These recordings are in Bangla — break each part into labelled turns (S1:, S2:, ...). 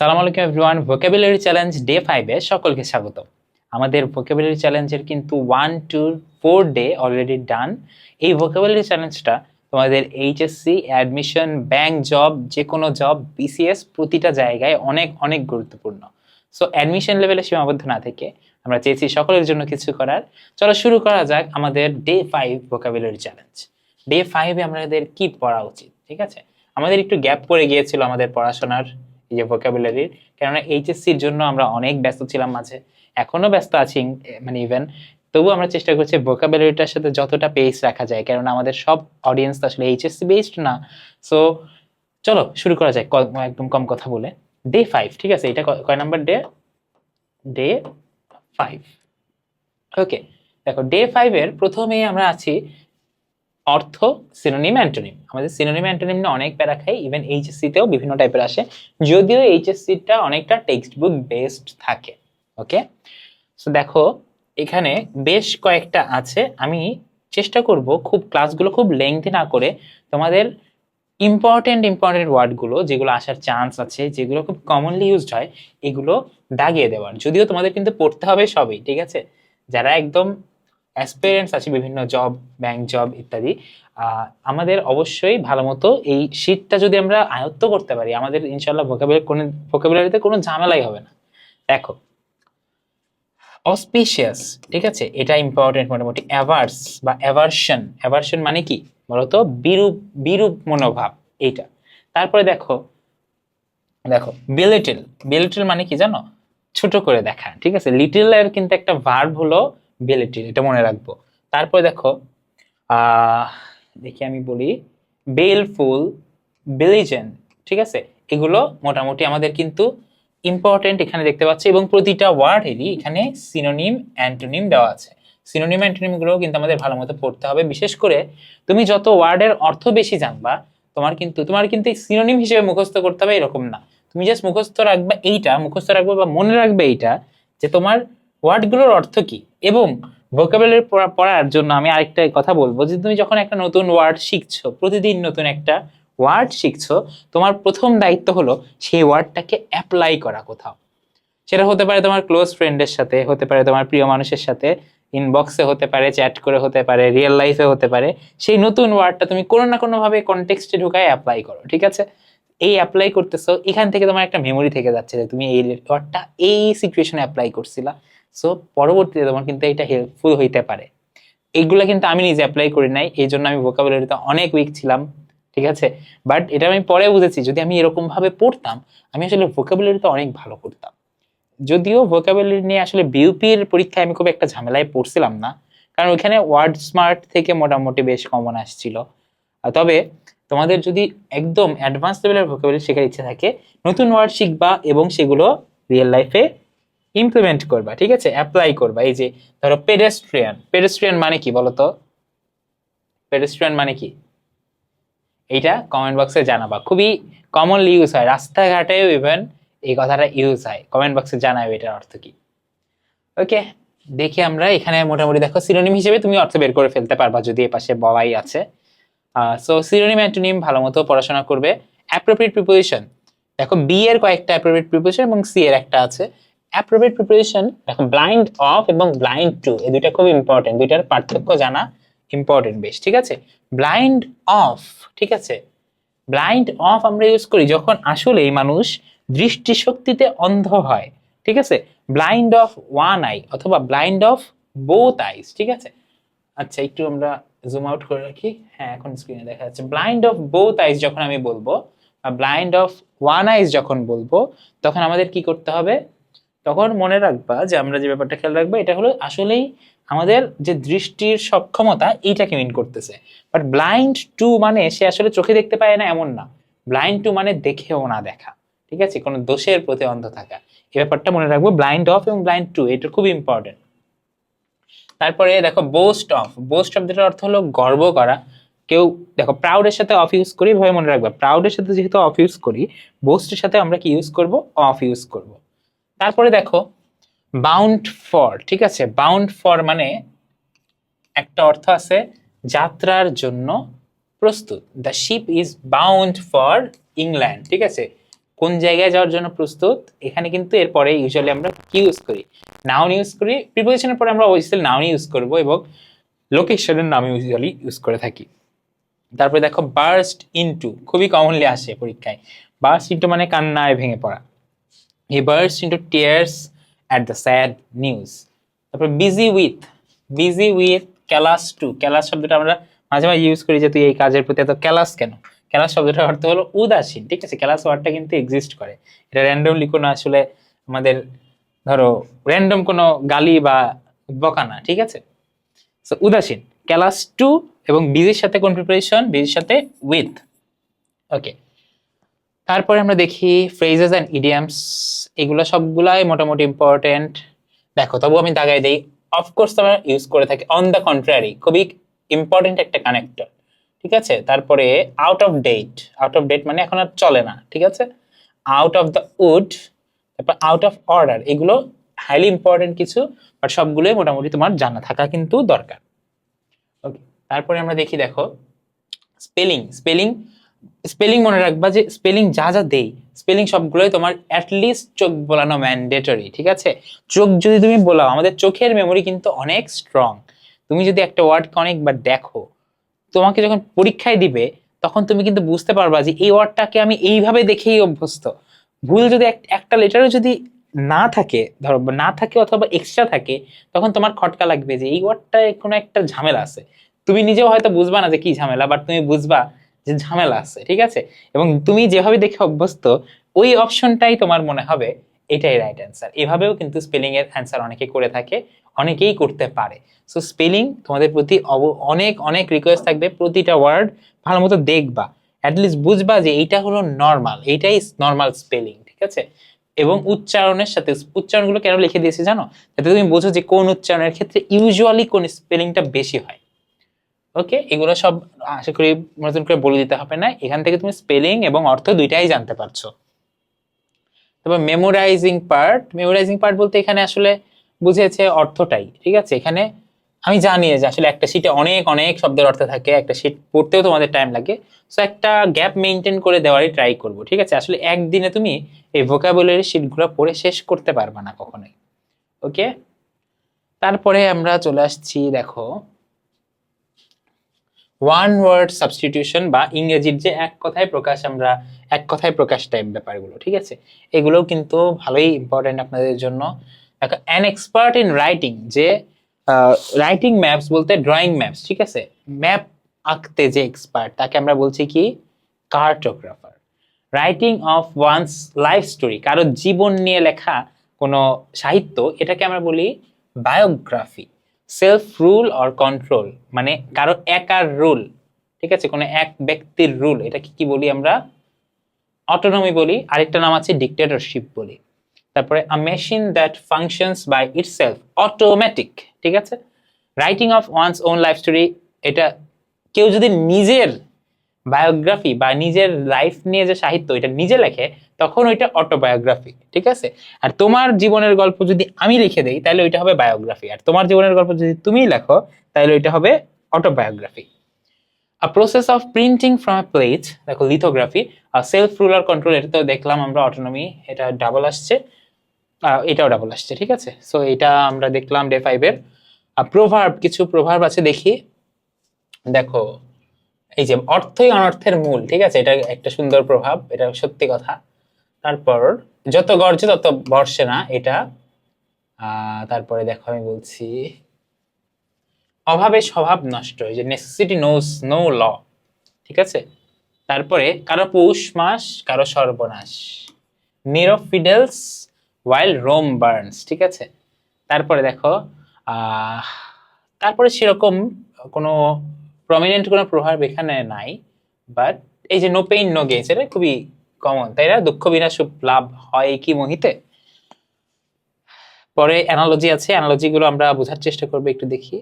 S1: সালাম আলাইকুম এভরিওয়ান ভোকাবুলারি চ্যালেঞ্জ ডে ফাইভে সকলকে স্বাগত। আমাদের ভোকাবুলারি চ্যালেঞ্জের কিন্তু one two four day already done এই ভোকাবুলারি চ্যালেঞ্জটা তোমাদের এইচএসসি অ্যাডমিশন ব্যাংক জব যে কোনো জব বিসিএস প্রতিটা জায়গায় অনেক অনেক গুরুত্বপূর্ণ। সো অ্যাডমিশন লেভেলে সীমাবদ্ধ না থেকে আমরা চেয়েছি সকলের জন্য কিছু করার। চলো শুরু করা যাক আমাদের day five vocabulary challenge day ফাইভে আমাদের কি পড়া উচিত, ঠিক আছে? আমাদের একটু গ্যাপ পড়ে গিয়েছিল আমাদের পড়াশোনার। এই যে ভোকাবুলারির কেননা এইচএসসির জন্য আমরা অনেক ব্যস্ত ছিলাম মাঝে। এখনও ব্যস্ত আছি মানে ইভেন তবু আমরা চেষ্টা করছি ভোকাবুলারিটার সাথে যতটা পেস রাখা যায়, কেননা আমাদের সব অডিয়েন্স আসলে এইচএসসি বেসড না। সো চলো শুরু করা যায় একদম কম কথা বলে। ডে ফাইভ ঠিক আছে? এটা কয় number day day five okay দেখো ডে ফাইভের প্রথমেই আমরা আছি অর্থ সিনোনিম অ্যান্টোনিম আমাদের সিনোনিম অ্যান্টোনিম নিয়ে অনেক প্যারা খাই ইভেন এইচএসসিতেও বিভিন্ন টাইপের আসে। যদিও এইচএসসিটা অনেকটা টেক্সট বুক বেসড থাকে ওকে সো দেখো, এখানে বেশ কয়েকটা আছে। আমি চেষ্টা করব খুব ক্লাসগুলো খুব লেংথি না করে তোমাদের ইম্পর্টেন্ট ইম্পর্টেন্ট ওয়ার্ডগুলো যেগুলো আসার চান্স আছে, যেগুলো খুব কমনলি ইউজড হয়, এগুলো দাগিয়ে দেওয়ার। যদিও তোমাদের কিন্তু পড়তে হবে সবই, ঠিক আছে? যারা একদম অ্যাসপিরেন্টস আছে, বিভিন্ন জব ব্যাংক জব ইত্যাদি। আমাদের অবশ্যই ভালো মতো এই শীটটা যদি আমরা আয়ত্ত করতে পারি, আমাদের ইনশাল্লাহ ভোকাবুলারি কোনো ভোকাবুলারিতে কোনো ঝামেলাই হবে না। দেখো অসপিশিয়াস ঠিক আছে? এটা ইম্পর্টেন্ট মোটামুটি। অ্যাভার্স বা অ্যাভার্সন অ্যাভার্সন মানে কি? বলতো বিরূপ বিরূপ মনোভাব, এইটা। তারপরে দেখো দেখো বিলিটিল বিলিটিল মানে কি জানো? ছোট করে দেখা, ঠিক আছে? লিটিল এর কিন্তু একটা ভার্ব হলো বিলিটিল এটা মনে রাখব। তারপরে দেখো দেখি আমি বলি বেলফুল বেলিজেন ঠিক আছে? এগুলো মোটামুটি আমাদের কিন্তু ইম্পর্টেন্ট এখানে দেখতে পাচ্ছি এবং প্রতিটা ওয়ার্ডেরই এখানে সিনোনিম অ্যান্টোনিম দেওয়া আছে। সিনোনিম অ্যান্টোনিমগুলো কিন্তু আমাদের ভালো মতো পড়তে হবে। বিশেষ করে তুমি যত ওয়ার্ডের অর্থ বেশি জানবা, তোমার কিন্তু তোমার কিন্তু সিনোনিম হিসেবে মুখস্থ করতে হবে এরকম না। তুমি জাস্ট মুখস্থ রাখবে এইটা, মুখস্থ রাখবে বা মনে রাখবে এইটা যে তোমার ওয়ার্ডগুলোর অর্থ কি। এবং ভোকাবুলারি পড়ার জন্য আমি আরেকটা কথা বলব যে তুমি যখন একটা নতুন ওয়ার্ড শিখছো, প্রতিদিন নতুন একটা ওয়ার্ড শিখছো, তোমার প্রথম দায়িত্ব হলো সেই ওয়ার্ডটাকে অ্যাপ্লাই করা কোথাও। সেটা হতে পারে তোমার ক্লোজ ফ্রেন্ডের সাথে, হতে পারে তোমার প্রিয় মানুষের সাথে ইনবক্সে হতে পারে চ্যাট করে হতে পারে রিয়েল লাইফে হতে পারে, সেই নতুন ওয়ার্ডটা তুমি কোনো না কোনোভাবে কনটেক্সটে ঢুকায় অ্যাপ্লাই করো, ঠিক আছে? এই অ্যাপ্লাই করতেছো, এখান থেকে তোমার একটা মেমোরি থেকে যাচ্ছে যে তুমি এই ওয়ার্ডটা এই সিচুয়েশনে অ্যাপ্লাই করছিলা। সো পরবর্তীতে তোমার কিন্তু এটা হেল্পফুল হইতে পারে। এইগুলো কিন্তু আমি নিজে অ্যাপ্লাই করি নাই, এই জন্য আমি ভোকাবুলারিতে অনেক উইক ছিলাম, ঠিক আছে? বাট এটা আমি পরে বুঝেছি, যদি আমি এরকম ভাবে পড়তাম, আমি আসলে ভোকাবুলারিতে অনেক ভালো করতাম। যদিও ভোকাবুলারি নিয়ে আসলে বিউপির পরীক্ষায় আমি খুব একটা ঝামেলায় পড়ছিলাম না, কারণ ওইখানে ওয়ার্ড স্মার্ট থেকে মোটামুটি বেশ কমন আসছিল। তবে তোমাদের যদি একদম অ্যাডভান্স লেভেলের ভোকাবুলারি শেখার ইচ্ছে থাকে, নতুন ওয়ার্ড শিখবা এবং সেগুলো রিয়েল লাইফে ইমপ্লিমেন্ট করবা, ঠিক আছে? অ্যাপ্লাই করবা। এই যে, ধরো পেডেস্ট্রিয়ান পেডেস্ট্রিয়ান মানে কি বলতো? পেডেস্ট্রিয়ান মানে কি? এইটা কমেন্ট বক্সে জানাবা। খুবই কমনলি ইউজ হয়। রাস্তাঘাটেও ইভেন এই কথাটা ইউজ হয়। কমেন্ট বক্সে জানাবে এটার অর্থ কি? ওকে দেখি আমরা এখানে মোটামুটি দেখো সিনোনিম হিসেবে তুমি অর্থ বের করে ফেলতে পারবা যদি এ পাশে বলাই আছে। সো সিনোনিম অ্যান্টোনিম ভালো মতো পড়াশোনা করবে। অ্যাপ্রোপ্রিয়েট প্রিপোজিশন দেখো বি এর কয়েকটা অ্যাপ্রোপ্রিয়েট প্রিপোজিশন এবং সি এর একটা আছে। অ্যাপ্রোপ্রিয়েট প্রিপোজিশন দেখো ব্লাইন্ড অফ এবং ব্লাইন্ড টু এই দুইটা খুব ইম্পর্টেন্ট দুইটার পার্থক্য জানা ইম্পর্টেন্ট বেশ, ঠিক আছে? ব্লাইন্ড অফ ঠিক আছে? ব্লাইন্ড অফ আমরা ইউজ করি যখন আসলে মানুষ দৃষ্টিশক্তিতে অন্ধ হয়, ঠিক আছে? ব্লাইন্ড অফ ওয়ান আই অথবা ব্লাইন্ড অফ বোথ আইস ঠিক আছে? আচ্ছা একটু আমরা জুম আউট করে রাখি। হ্যাঁ এখন স্ক্রিনে দেখা যাচ্ছে। ব্লাইন্ড অফ বোথ আইস যখন আমি বলব ব্লাইন্ড অফ ওয়ান আইস যখন বলব, তখন আমাদের কি করতে হবে? তখন মনে রাখবা যে আমরা যে ব্যাপারটা খেয়াল রাখব, এটা হলো আসলেই আমাদের যে দৃষ্টির সক্ষমতা, এইটাকে মিন করতেছে। বাট ব্লাইন্ড টু মানে সে আসলে চোখে দেখতে পায় না এমন না। ব্লাইন্ড টু মানে দেখেও না দেখা। ঠিক আছে? কোনো দোষের প্রতি অন্ধ থাকা। এই ব্যাপারটা মনে রাখব ব্লাইন্ড অফ এবং ব্লাইন্ড টু এটা খুব ইম্পর্টেন্ট তারপরে দেখো বোস্ট অফ বোস্ট অফ যেটার অর্থ হলো গর্ব করা। কেউ, দেখো প্রাউডের সাথে অফ ইউজ করি ভাবে মনে রাখবে। প্রাউডের সাথে যেহেতু অফ ইউজ করি বোস্টের সাথে আমরা কি ইউজ করব? অফ ইউজ করব। তারপরে দেখো বাউন্ড ফর ঠিক আছে? বাউন্ড ফর মানে একটা অর্থ আছে যাত্রার জন্য প্রস্তুত। The ship is bound for England ঠিক আছে? কোন জায়গায় যাওয়ার জন্য প্রস্তুত? এখানে কিন্তু এরপরে ইউজুয়ালি আমরা কি ইউজ করি? নাউন ইউজ করি। প্রিপোজিশনের পরে আমরা ওইসেল নাউন ইউজ করব এবং লোকেশনের নাম ইউজুয়ালি ইউজ করে থাকি। তারপরে দেখো বার্স্ট ইনটু খুবই কমনলি আসে পরীক্ষায়। বার্স্ট ইনটু মানে কান্নায় ভেঙে পড়া। He burst into tears at the sad news তারপর busy with busy with callous to callous শব্দটা আমরা মাঝে মাঝে ইউজ করি যে, তুই এই কাজের প্রতি এত ক্যালাস কেন? ক্যালাস শব্দটার অর্থ হলো উদাসীন, ঠিক আছে? ক্যালাস ওয়ার্ডটা কিন্তু এক্সিস্ট করে। এটা র্যান্ডমলি কোনো আসলে আমাদের, ধরো র্যান্ডম কোনো গালি বা বকানা ঠিক আছে? সো উদাসীন ক্যালাস টু এবং বিজির সাথে কোন প্রিপারেশন বিজির সাথে উইথ ওকে তারপরে আমরা দেখি ফ্রেজেস অ্যান্ড ইডিয়ামস এগুলো সবগুলাই মোটামুটি ইম্পর্টেন্ট দেখো তবু আমি দাগাই দিই অফকোর্স আমরা ইউজ করে থাকি। অন দ্য কন্ট্রারি খুবই ইম্পর্টেন্ট একটা কানেক্টর ঠিক আছে? তারপরে out of date out of date মানে এখন আর চলে না, ঠিক আছে? আউট অফ দ্য উড তারপর আউট অফ অর্ডার এগুলো হাইলি ইম্পর্টেন্ট কিছু বাট সবগুলোই মোটামুটি তোমার জানা থাকা কিন্তু দরকার। ওকে তারপরে আমরা দেখি, দেখো স্পেলিং স্পেলিং স্পেলিং মনে রাখবা যে স্পেলিং যা যা দেই স্পেলিং সবগুলোই তোমার অ্যাটলিস্ট চোখ বোলানো ম্যান্ডেটরি ঠিক আছে? চোখ যদি তুমি বোলাও, আমাদের চোখের মেমোরি কিন্তু অনেক স্ট্রং তুমি যদি একটা ওয়ার্ডকে অনেকবার দেখো, তোমাকে যখন পরীক্ষায় দিবে, তখন তুমি কিন্তু বুঝতে পারবা যে এই ওয়ার্ডটাকে আমি এইভাবে দেখেই অভ্যস্ত। ভুল যদি একটা লেটারও যদি না থাকে, ধরো না থাকে অথবা এক্সট্রা থাকে, তখন তোমার খটকা লাগবে যে এই ওয়ার্ডটায় কোনো একটা ঝামেলা আছে। তুমি নিজেও হয়তো বুঝবা না যে কি ঝামেলা বাট তুমি বুঝবা যে ঝামেলা আছে, ঠিক আছে? এবং তুমি যেভাবে দেখে অভ্যস্ত, ওই অপশনটাই তোমার মনে হবে, এটাই রাইট অ্যান্সার এভাবেও কিন্তু স্পেলিং এর অ্যান্সার অনেকে করে থাকে, অনেকেই করতে পারে। সো স্পেলিং তোমাদের প্রতি অনেক অনেক রিকোয়েস্ট থাকবে, প্রতিটা ওয়ার্ড ভালো মতো দেখবা। অ্যাটলিস্ট বুঝবা যে এইটা হলো নর্মাল এইটাই নর্মাল স্পেলিং ঠিক আছে? এবং উচ্চারণের সাথে, উচ্চারণগুলো কেন লিখে দিয়েছি জানো? যাতে তুমি বোঝো যে কোন উচ্চারণের ক্ষেত্রে ইউজুয়ালি কোন স্পেলিংটা বেশি হয়। ওকে এগুলো সব আশা করি নতুন করে বলে দিতে হবে না। এখান থেকে তুমি স্পেলিং এবং অর্থ দুইটাই জানতে পারছ। তারপর মেমোরাইজিং পার্ট মেমোরাইজিং পার্ট বলতে এখানে আসলে বুঝেছে অর্থটাই, ঠিক আছে? এখানে আমি জানি যে আসলে একটা শিটে অনেক অনেক শব্দের অর্থ থাকে, একটা শিট পড়তেও তোমাদের টাইম লাগে। সো একটা গ্যাপ মেনটেন করে দেওয়ারই ট্রাই করব, ঠিক আছে? আসলে একদিনে তুমি এই ভোকাবুলারি শিটগুলো পড়ে শেষ করতে পারবে না কখনোই। ওকে তারপরে আমরা চলে আসছি, দেখো ওয়ান ওয়ার্ড সাবস্টিটিউশন বা ইংরেজির যে এক কথায় প্রকাশ আমরা, এক কথায় প্রকাশ টাইপ ব্যাপারগুলো, ঠিক আছে? এগুলোও কিন্তু ভালোই ইম্পর্টেন্ট আপনাদের জন্য। দেখো অ্যান এক্সপার্ট ইন রাইটিং যে রাইটিং ম্যাপস বলতে ড্রয়িং ম্যাপস ঠিক আছে? ম্যাপ আঁকতে যে এক্সপার্ট তাকে আমরা বলছি কি? Cartographer writing of one's life story কারও জীবন নিয়ে লেখা কোনো সাহিত্য, এটাকে আমরা বলি biography self rule or control মানে কারও একার রুল, ঠিক আছে? কোনো এক ব্যক্তির রুল, এটাকে কি বলি আমরা? অটোনমি বলি, আরেকটা নাম আছে ডিক্টেটরশিপ বলি। তারপরে a machine that functions by itself automatic ঠিক আছে? Writing of one's own life story এটা কেউ যদি নিজের বায়োগ্রাফি বা নিজের লাইফ নিয়ে যে সাহিত্য, এটা নিজে লেখে তখন ওইটা অটোবায়োগ্রাফি ঠিক আছে? আর তোমার জীবনের গল্প যদি আমি লিখে দেই, তাহলে ওইটা হবে বায়োগ্রাফি আর তোমার জীবনের গল্প যদি তুমি লেখো, তাহলে ওইটা হবে autobiography a process of printing from a plate দেখো লিথোগ্রাফি আর সেলফ রুলার কন্ট্রোল এটা তো দেখলাম আমরা অটোনমি এটা ডাবল আসছে এটাও ডাবল আসছে, ঠিক আছে? সো এটা আমরা দেখলাম ডে ফাইভের আর প্রভাব কিছু প্রভাব আছে দেখি। দেখো, এই যে অর্থই অনর্থের মূল, ঠিক আছে? এটা একটা সুন্দর প্রভাব, এটা সত্যি কথা। তারপর যত গর্জে তত বর্ষে না এটা। তারপরে দেখো আমি বলছি, অভাবে স্বভাব নষ্ট, এই যে নেসেসিটি নোস নো ল ঠিক আছে? তারপরে কারও পৌষ মাস, কারও সর্বনাশ Nero fiddles while Rome burns ঠিক আছে? তারপরে দেখো তারপরে সেরকম কোনো প্রমিনেন্ট কোনো প্রভাব এখানে নাই বাট এই যে নো পেইন নো গেইনস এটা খুবই কমন তাই না? দুঃখ বিনা সুখ লাভ হয় কি মোহিতে? পরে অ্যানালজি আছে অ্যানালজি গুলো আমরা বোঝার চেষ্টা করব একটু দেখি।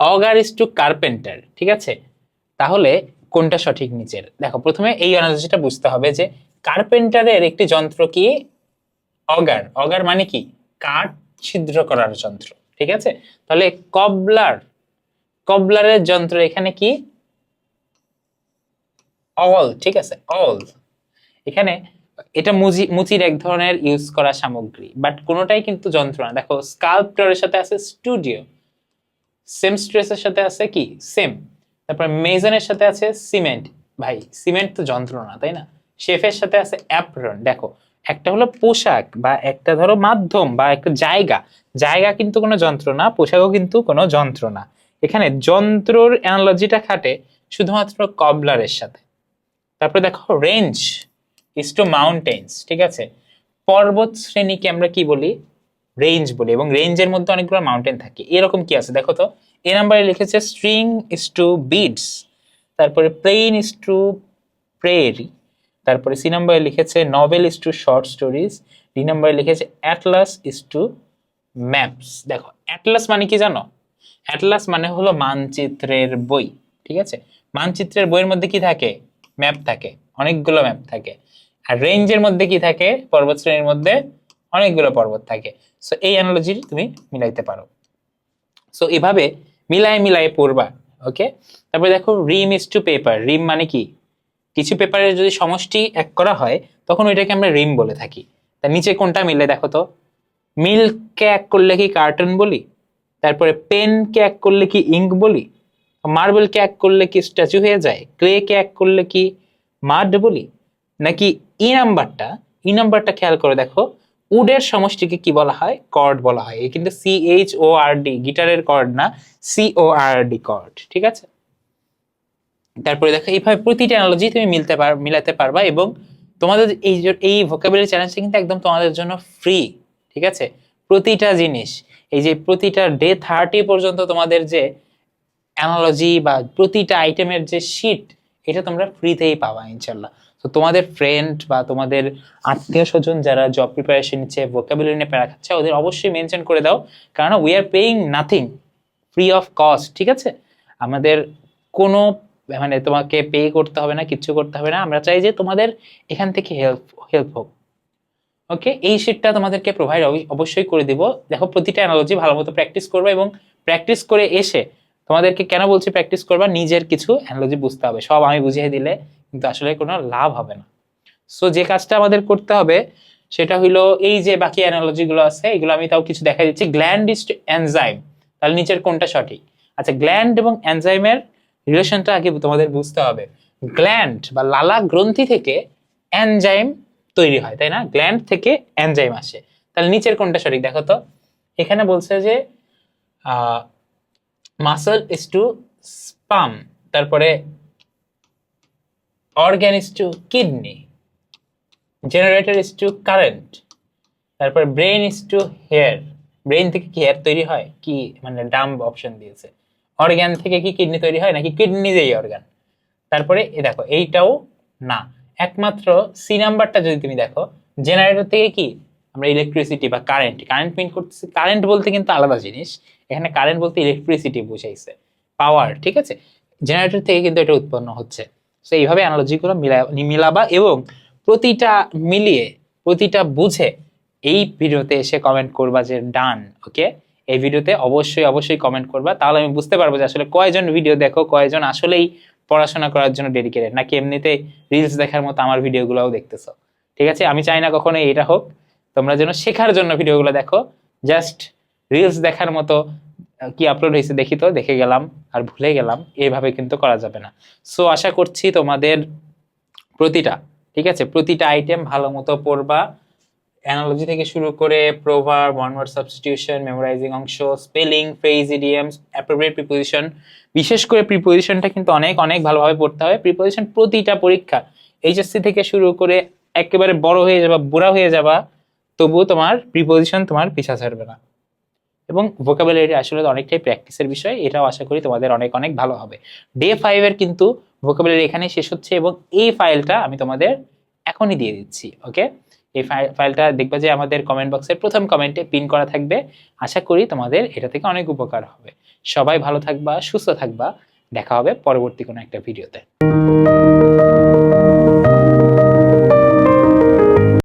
S1: অগার ইস টু কার্পেন্টার ঠিক আছে? তাহলে কোনটা সঠিক নিচের? দেখো, প্রথমে এই অ্যানালজিটা বুঝতে হবে যে কার্পেন্টারের একটি যন্ত্র কি? অগার অগার মানে কি? কাঠ ছিদ্র করার যন্ত্র, ঠিক আছে? তাহলে কবলার, কবলারের যন্ত্র এখানে কি? অল ঠিক আছে? অল এখানে এটা মুজি, মুচির এক ধরনের ইউজ করা সামগ্রী বাট কোনোটাই কিন্তু যন্ত্রণা দেখো স্কাল্পটরের সাথে আছে স্টুডিও সেম স্ট্রেসের সাথে আছে কি? সেম তারপর মেজনের সাথে আছে সিমেন্ট ভাই সিমেন্ট তো যন্ত্রণা তাই না? শেফের সাথে আছে অ্যাপ্রন দেখো, একটা হলো পোশাক বা একটা ধরো মাধ্যম বা একটা জায়গা। জায়গা কিন্তু কোনো যন্ত্র না, পোশাকও কিন্তু কোনো যন্ত্রণা এখানে যন্ত্রর অ্যানালজিটা খাটে শুধুমাত্র কবলারের সাথে। তারপরে দেখো রেঞ্জ ইস টু মাউন্টেন্স ঠিক আছে? পর্বত শ্রেণীকে আমরা কি বলি? রেঞ্জ বলি, এবং রেঞ্জের মধ্যে অনেকগুলো মাউন্টেন থাকে। এরকম কি আছে? দেখো তো, এ নাম্বারে লিখেছে স্ট্রিং ইস টু বিডস তারপরে প্লেন ইস টু প্রেয়ারি তারপরে সি নাম্বারে লিখেছে novel is to short stories D নাম্বারে লিখেছে অ্যাটলাস ইস টু ম্যাপস দেখো অ্যাটলাস মানে কি জানো? অ্যাটলাস মানে হলো মানচিত্রের বই, ঠিক আছে? মানচিত্রের বইয়ের মধ্যে কি থাকে? ম্যাপ থাকে, অনেকগুলো ম্যাপ থাকে। আর রেঞ্জের মধ্যে কি থাকে? পর্বত শ্রেণির মধ্যে অনেকগুলো পর্বত থাকে। সো এই অ্যানালজি তুমি মিলাইতে পারো। সো এভাবে মিলায় মিলায় পড়বা ওকে তারপরে দেখো ream is to paper ream মানে কি? কিছু পেপারের যদি সমষ্টি এক করা হয়, তখন ওইটাকে আমরা রিম বলে থাকি। তার নিচে কোনটা মিলে দেখো তো? মিল্ককে এক করলে কি কার্টন বলি? তারপরে পেনকে এক করলে কি ইঙ্ক বলি? মার্বেলকে এক করলে কি স্ট্যাচু হয়ে যায়? ক্লেকে এক করলে কি মাড বলি নাকি ই নাম্বারটা ই নাম্বারটা খেয়াল করে দেখো। উডের সমষ্টিকে কি বলা হয়? কর্ড বলা হয়। কিন্তু C H O R D গিটারের কর্ড না C O R D chord ঠিক আছে? তারপরে দেখো, এইভাবে প্রতিটা অ্যানালজি তুমি মিলতে পার, মিলাতে পারবা এবং তোমাদের এই এই ভোকাবুলারি চ্যালেঞ্জটা কিন্তু একদম তোমাদের জন্য ফ্রি ঠিক আছে? প্রতিটা জিনিস, এই যে প্রতিটা ডে থার্টি পর্যন্ত তোমাদের যে অ্যানালজি বা প্রতিটা আইটেমের যে শিট এটা তোমরা ফ্রিতেই পাবা ইনশাল্লাহ তো তোমাদের ফ্রেন্ড বা তোমাদের আত্মীয় স্বজন যারা জব প্রিপারেশন নিচ্ছে ভোকাবুলারি নিয়ে প্যারা খাচ্ছে, ওদের অবশ্যই মেনশন করে দাও। কারণ we are paying nothing free of cost ঠিক আছে? আমাদের কোনো মানে তোমাকে পে করতে হবে না কিচ্ছু করতে হবে না। আমরা চাই যে তোমাদের এখান থেকে হেল্প হেল্প হোক। ওকে এই শিটটা তোমাদেরকে প্রোভাইড অবশ্যই করে দিব। দেখো, প্রতিটা অ্যানালজি ভালো মতো প্র্যাকটিস করবে এবং প্র্যাকটিস করে এসে তোমাদেরকে কেন বলছি প্র্যাকটিস করবা? নিজের কিছু অ্যানালজি বুঝতে হবে। সব আমি বুঝিয়ে দিলে কিন্তু আসলে কোনো লাভ হবে না। সো যে কাজটা আমাদের করতে হবে, সেটা হইল এই যে বাকি অ্যানালজি গুলো আছে, এগুলো আমি তাও কিছু দেখা দিচ্ছি। গ্ল্যান্ড ইস এনজাইম তাহলে নিচের কোনটা সঠিক? আচ্ছা গ্ল্যান্ড এবং এনজাইমের রিলেশনটা আগে তোমাদের বুঝতে হবে। গ্ল্যান্ড বা লালা গ্রন্থি থেকে এনজাইম তৈরি হয়, তাই না? গ্ল্যান্ড থেকে এনজাইম আসে। তাহলে নিচের কোনটা সঠিক? দেখো তো, এখানে বলছে যে মাসল ইস টু স্পাম, তারপরে organ is to kidney, generator is to current, তারপর brain is to hair. Brain থেকে কি হেয়ার তৈরি হয়? কি মানে ডাম্ব অপশন দিয়েছে। অর্গ্যান থেকে কি কিডনি তৈরি হয় নাকি কিডনি যেই অর্গান তারপরে এ দেখো, এইটাও না। একমাত্র সি নাম্বারটা যদি তুমি দেখো, জেনারেটর থেকে কি? আমরা ইলেকট্রিসিটি বা কারেন্ট কারেন্ট মিন করতেছি কারেন্ট বলতে কিন্তু আলাদা জিনিস। এখানে কারেন্ট বলতে ইলেকট্রিসিটি বুঝাইছে পাওয়ার ঠিক আছে? জেনারেটর থেকে কিন্তু এটা উৎপন্ন হচ্ছে। সো এইভাবে অ্যানালজিগুলো মিলা, মিলাবা এবং প্রতিটা মিলিয়ে, প্রতিটা বুঝে এই ভিডিওতে এসে কমেন্ট করবা যে ডান ওকে এই ভিডিওতে অবশ্যই অবশ্যই কমেন্ট করবা। তাহলে আমি বুঝতে পারব যে, আসলে কয়জন ভিডিও দেখো, কয়জন আসলেই পড়াশোনা করার জন্য ডেডিকেটেড নাকি এমনিতে রিলস দেখার মতো আমার ভিডিওগুলোও দেখতেছো। ঠিক আছে? আমি চাই না কখনো এটা হোক। তোমরা যেন শেখার জন্য ভিডিওগুলো দেখো। জাস্ট রিলস দেখার মতো কি আপলোড হয়েছে দেখি তো, দেখে গেলাম আর ভুলে গেলাম এইভাবে কিন্তু করা যাবে না। সো আশা করছি তোমাদের প্রতিটা, ঠিক আছে? প্রতিটা আইটেম ভালো মতো পড়বা। অ্যানালজি থেকে শুরু করে proverb one word substitution memorising অংশ spelling phrase idioms appropriate preposition বিশেষ করে প্রিপোজিশনটা কিন্তু অনেক অনেক ভালোভাবে পড়তে হবে। প্রিপোজিশন প্রতিটা পরীক্ষা এইচএসসি থেকে শুরু করে একেবারে বড় হয়ে যাবা, বুড়া হয়ে যাবা, তবুও তোমার প্রিপোজিশন তোমার পিছা ছাড়বে না। এবং ভোকাবুলারি আসলে অনেকটাই প্র্যাকটিসের বিষয়, এটাও আশা করি তোমাদের অনেক অনেক ভালো হবে। ডে ফাইভের কিন্তু ভোকাবুলারি এখানে শেষ হচ্ছে এবং এই ফাইলটা আমি তোমাদের এখনই দিয়ে দিচ্ছি ওকে এই ফাইল- ফাইলটা দেখবে যে আমাদের কমেন্ট বক্সের প্রথম কমেন্টে পিন করা থাকবে। আশা করি তোমাদের এটা থেকে অনেক উপকার হবে। সবাই ভালো থাকবা, সুস্থ থাকবা। দেখা হবে পরবর্তী কোনো একটা ভিডিওতে